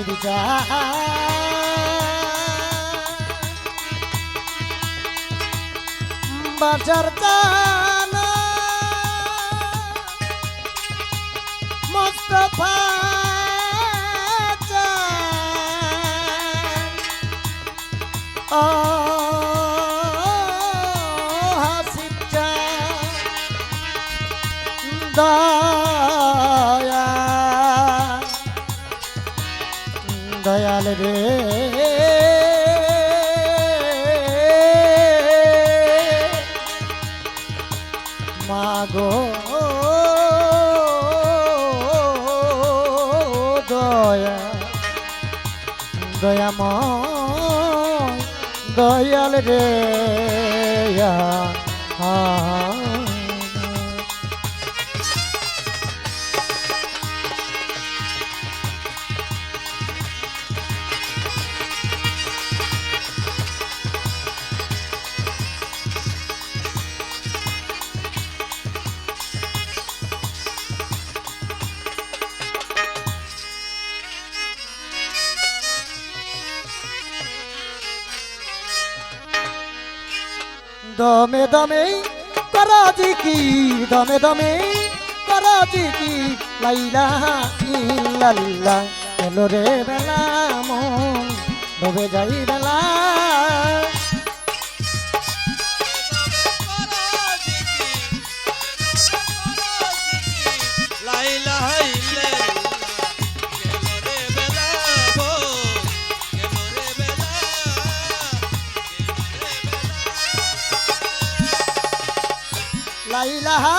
হাসির যা বাজার রে। মাগো দয়া দয়াময় দয়াল রে দমে দমে করাজি কি? দমে দমে করাজি কি? লাইলা ইল্লাল্লাহ এলো রে বেলা মন, ডুবে যাই বেলা লাইলাহা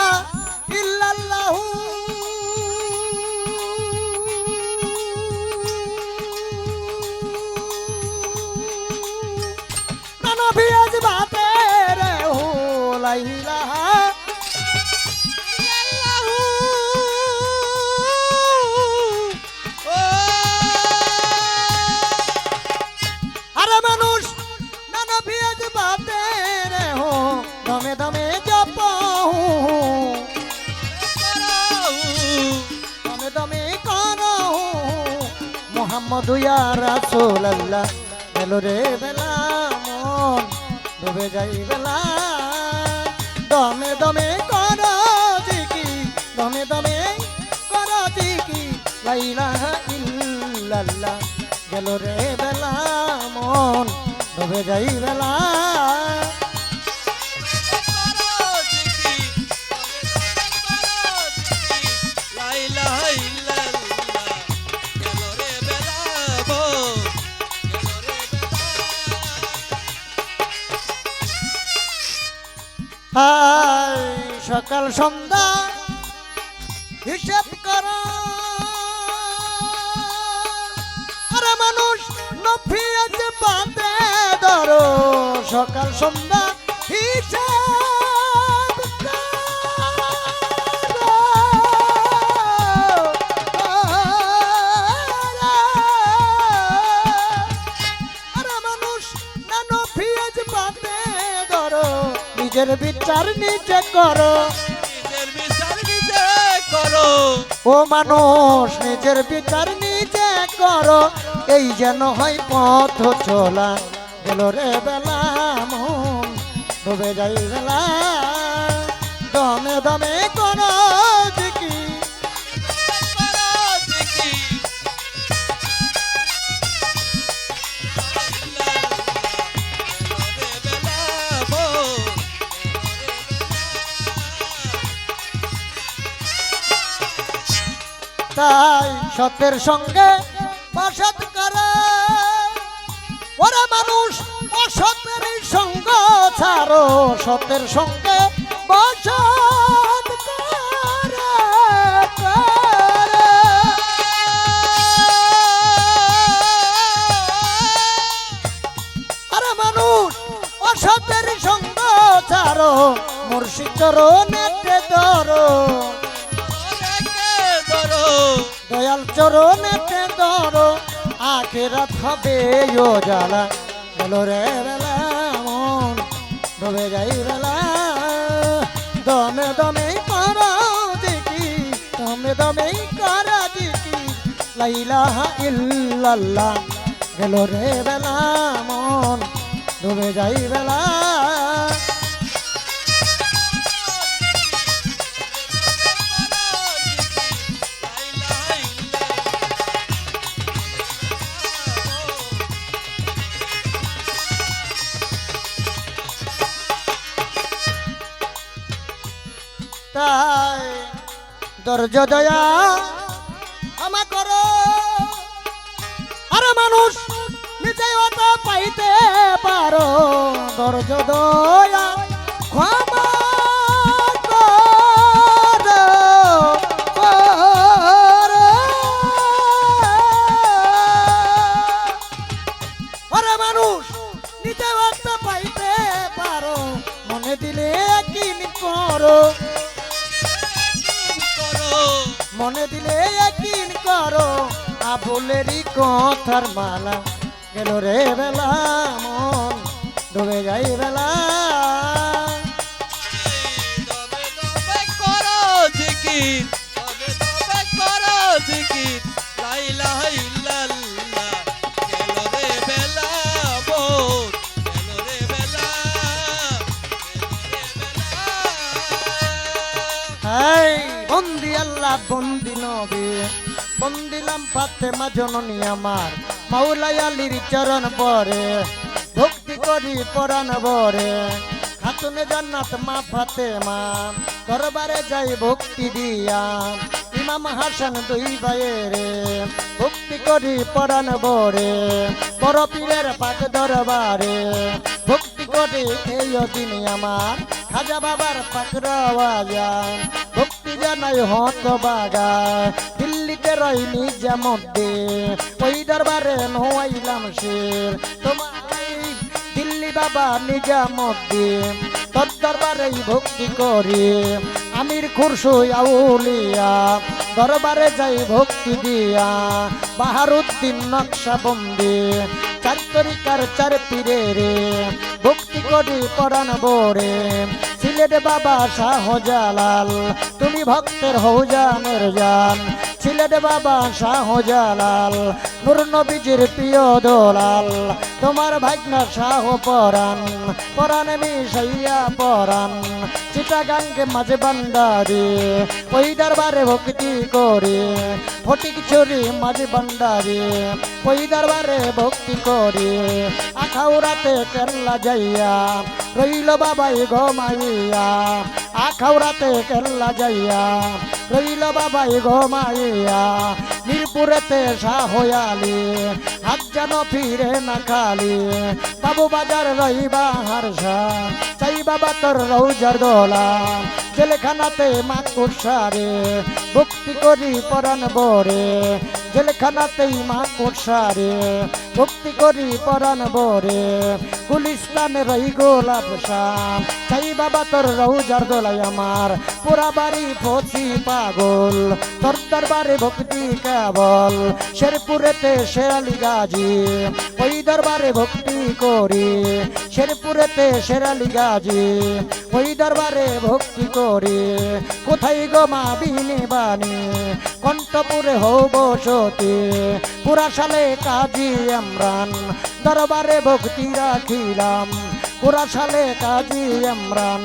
ইল্লাল্লাহু। নবী আজ বাতে রে হো দমে দমে মোহাম্মদ ইয়া রাসূলুল্লাহ বেলো রে বেলা মন, ডুবে যাই বেলা। দমে দমে কর জিকি দমে দমে কর জিকি লাইলা ইল্লাল্লাহ, গেল রে বেলা মন, ডুবে যাই বেলা। হাই, সকাল সন্ধ্যা। হিসেব কর। আরে মানুষ নফি আছে বাঁধে ধরো। সকাল সন্ধ্যা, হিসেব আরে মানুষ নানো ফিয়াজ পাতে ধরো। নিজের বিচার নিজে করো। ও মানুষ নিজের বিচার নিজে করো। এই যেন হয় পথ চলা। গেল রে বেলা মন ডুবে যাই বেলা। দমে দমে করো তাই সতের সঙ্গে বাসাত করে ওরা মানুষ অসতের সঙ্গ ছাড়ো, সতের সঙ্গে বাসাত। আরে মানুষ অসতের সঙ্গ ছাড়ো, মুর্শিদ নেটে ধরো চরণেতে ধরো আখেরাত হবে ও জ্বালা বলো রে বেলা মন, ডুবে যাই বেলা। দমে দমে করা দেখি, দমে দমে করা দেখি। লাইলাহা ইল্লাল্লাহ, গেল রে বেলা মন, ডুবে যাই বেলা। তাই দর্জ দয়া ক্ষমা করো। আরে মানুষ নিজে ওটা পাইতে পারো। দর্জ দয়া ক্ষমা পাইতে পারো। মনে দিলে কিন করো? মনে দিলে একদিন করো, আবুলেরই কথার মালা গেল রে বেলা মন, ডুবে যাই বেলা Thank you. ফাতেমা জননী আমার মাওলাই আলীর চরণ পরে, ভক্তি করি পরাণ বরে খাতুনে জান্নাত মা ফাতেমা, দরবারে যাই ভক্তি দিয়া। ইমাম হাসান দুই ভাইয়েরে, ভক্তি করি পরাণ বরে বড় পীরের পাক দরবারে, ভক্তি করি এই দিন আমার। খাজা বাবার পাকড়াওয়াজান ভক্তি জানাই হত বাগা দিল্লিতে রই নিজা মধ্যে ওই দরবারে নোয়াইলাম শের। তোমার দিল্লি বাবা নিজামদ্দি তোর দরবারে ভক্তি করি। আমির খুরশু আউলিয়া, দরবারে যাই ভক্তি দিয়া। বাহারুদ্দিন নকশা বন্দি চার তরিকার চার পীরে রে? ভক্তি করি পরাণ বোরে। সিলেট বাবা শাহজালাল, তুমি ভক্তের হৌজানের জান। সিলেট বাবা শাহজালাল, নুর নবীজির প্রিয় দোলাল। তোমার ভাগ্না শাহ পরাণ, পরাণে মিশাইয়া পরাণ। চিটাগাঙ্গে মাঝে বান্ডারি ওই দরবারে ভক্তি করে। ফটিক চুরি মাঝে বান্ডারি ওই দরবারে ভক্তি করে। আখাউরাতে কেরলা যাইয়া, রইল বাবাই ঘমাইয়া আখাউরাতে কেরলা যাইয়া, রইল বাবাই ঘমাইয়া মিরপুরেতে শাহয়ালি হাত যেন ফিরে না খালি। বাবু বাজার রইবা হারসা চাই বাবা তোর রৌজার দোলা। জেলখানাতে মা কুসারে ভক্তি করি পরাণ বরে, জেলখানাতেই মা কুসারে ভক্তি করি পরাণ বরে, গুলিস্তানে রই গোলাপ শাম। চাই বাবা তোর রৌজার দোলাই আমার, পুরা বাড়ি ফসি পাগল। তোর দরবারে ভক্তি কেবল, শেরপুরেতে শেরালি গাজি। ওই দরবারে ভক্তি করি। শেরপুরেতে শেরালি গাজি, ওই দরবারে ভক্তি করি। কোথায় গো মা বিনি বাণী কণ্ঠপুরে হব সতী। পুরা সালে কাজী আমরান দরবারে ভক্তি রাখিলাম। পুরা সালে কাজী আমরান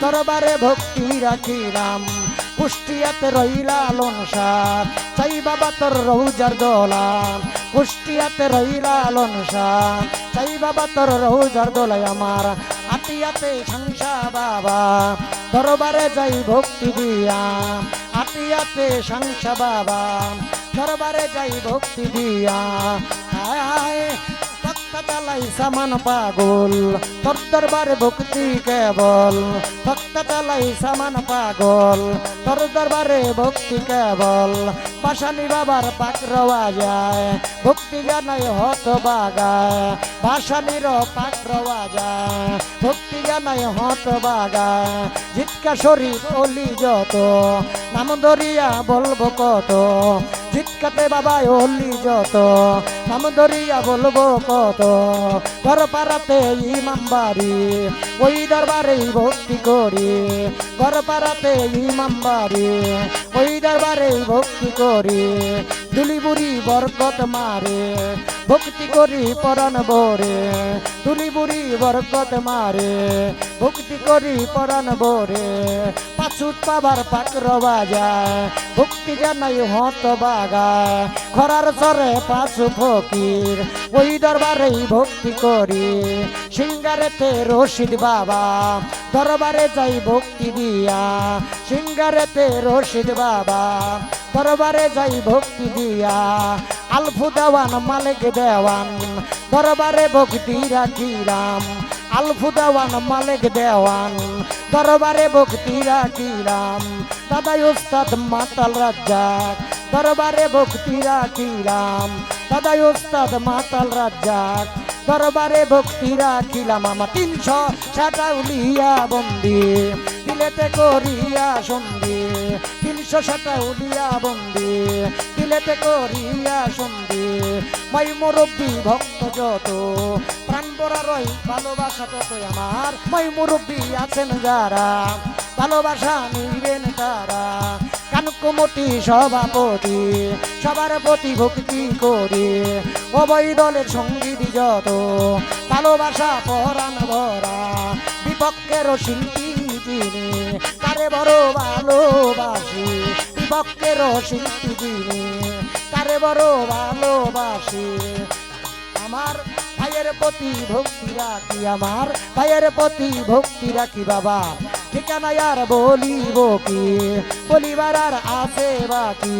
দরবারে ভক্তি রাখিলাম। কুষ্টিয়াতে রইলা লনসার চাই বাবা তোর রৌজার দোলা কুষ্টিয়াতে রইলা লনসার চাই বাবা তোর রৌজার দোলাই আমার। আটিয়াতে সংসা বাবা। দরবারে যাই ভক্তি দিয়া। আটিয়াতে সংসা বাবা। দরবারে যাই ভক্তি দিয়া। আয় তালাই সামান পাগল, তোর দরবারে ভক্তি কেবল। ভক্ত তালাই সামান পাগল, তোর দরবারে ভক্তি কেবল। পাশানি বাবার পাক যায়, ভক্তি জানাই হত বাগায়। পাশানির পাক যায়, ভক্তি জানাই হত বাগায়। জিৎকা শরীফ অলি যত, নাম ধরিয়া বলব কত। জিতকাতে বাবা হলি যত, নাম ধরিয়া বলব কত। ঘর ইমামবাড়ি ইমাম বাড়ি, ওই দরবারে ভক্তি করি। ঘর ইমামবাড়ি ইমাম বাড়ি, ওই দরবারে ভক্তি করি। দুলি বুড়ি বরকত মারে ভক্তি করি পরাণ বরে দুলি বুড়ি বরকত মারে। ভক্তি করি পরাণ বরে পাছুত পাবার পাকর বাজায়। ভক্তি জানাই হত বাগায়, খরার সরে পাছু ফকির। ওই দরবারেই ভক্তি করি, সিঙ্গারেতে রশিদ বাবা, দরবারে যাই ভক্তি দিয়া। সিঙ্গারেতে রশিদ বাবা দরবারে যাই ভক্তি দিয়া। আলফু দেওয়ান মালিক দেওয়ান, দরবারে ভক্তি রাখিলাম। আলফু দেওয়ান মালিক দেওয়ান, দরবারে ভক্তি রাখিলাম। দাদাই উস্তাদ মাতাল রাজ্জাক, দরবারে ভক্তি রাখিলাম। দাদাই উস্তাদ মাতাল রাজ্জাক, দরবারে ভক্তি রাখিলাম। আমার তিনশো সাটা উলিয়া বন্দি, দিলেতে করিয়া সন্ধি। তিনশো সাটা উলিয়া বন্দি দিলেতে করিয়া সন্ধি মাই মুরব্বী, ভক্ত যত, প্রাণ বরা রই, ভালোবাসা তত আমার। মাই মুরব্বী আছেন যারা, ভালোবাসা নিবেন তারা। কানকুমতি সভাপতি, সবার প্রতি ভক্তি করি। অবৈ দলের সংগীত যত, ভালোবাসা পরাণ ভরা। বিপক্ষের শিল্পী যিনি তারে বড় ভালোবাসি বিপক্ষের শিল্পী তারে বড় ভালোবাসি। আমার ভাইয়ের প্রতি ভক্তি রাখি, আমার ভাইয়ের প্রতি ভক্তি রাখি বাবা। ঠিকানা আর বলিব কি? বলিবার আর আছে বাকি।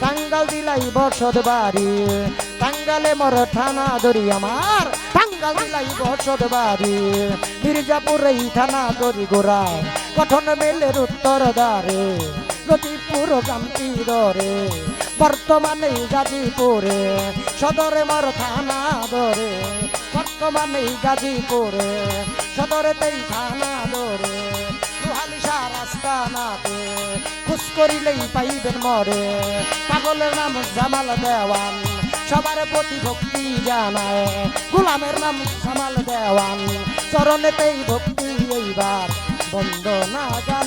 টাঙ্গাল দিলাই বসত বাড়ি, টাঙ্গালে মর থানা ধরি আমার। টাঙ্গাল দিলাই বসত বাড়ি। মির্জাপুর এই থানা ধরি গোড়ায় কঠন মেলের উত্তর দ্বারে লতিপুর কান্তি ধরে বর্তমানে গাজীপুরে, সদরে মর থানা ধরে। বর্তমানে গাজীপুরে, সদরেতেই থানা ধরে। দুহালিশা রাস্তা নাতে, খুশ করিলেই পাইবেন মরে। পাগলের নাম জামাল দেওয়ান। সবার প্রতি ভক্তি জানায়। গোলামের নাম সামাল দেওয়ান চরণেতেই ভক্তি এইবার। বন্দনা গান